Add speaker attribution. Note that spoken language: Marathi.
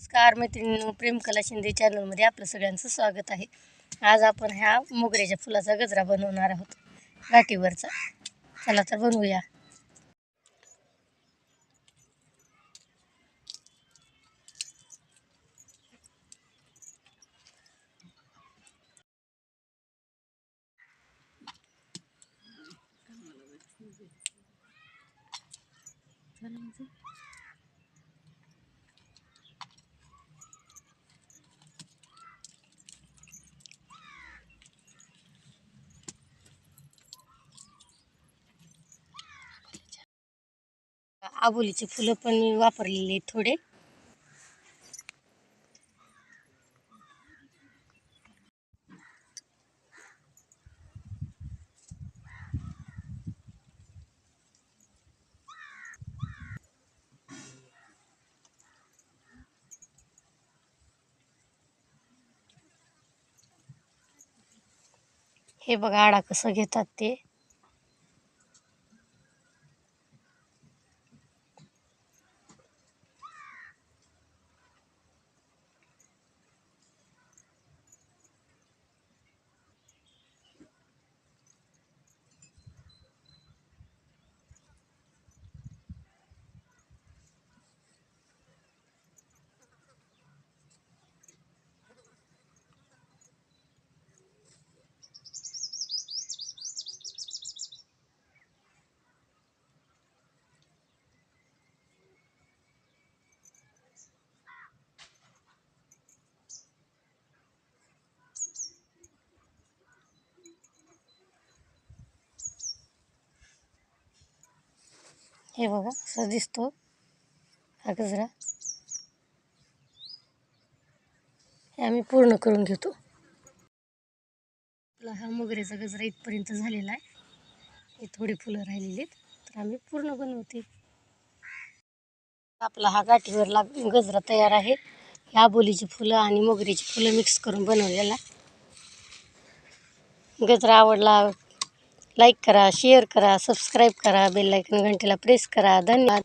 Speaker 1: नमस्कार मैत्रिणींनो प्रेमकला शिंदे चॅनलमध्ये आपलं सगळ्यांचं स्वागत आहे. आज आपण ह्या मोगऱ्याच्या फुलाचा गजरा बनवणार आहोत. गाठीवरचा. चला तर बनवूया. आबोलीचे फुलं पण मी वापरलेले आहेत थोडे. हे बघा आडा कसं घेतात ते. हे बघा असं दिसतो हा गजरा. हे आम्ही पूर्ण करून घेतो. आपला हा मोगऱ्याचा गजरा इथपर्यंत झालेला आहे. हे थोडी फुलं राहिलेली आहेत तर आम्ही पूर्ण बनवते. आपला हा गाठीवर लाग गजरा तयार आहे. ह्या बोलीची फुलं आणि मोगरीची फुलं मिक्स करून बनवलेला गजरा आवडला लाईक करा शेअर करा सबस्क्राईब करा बेल आयकॉन घंटेला प्रेस करा. धन्यवाद.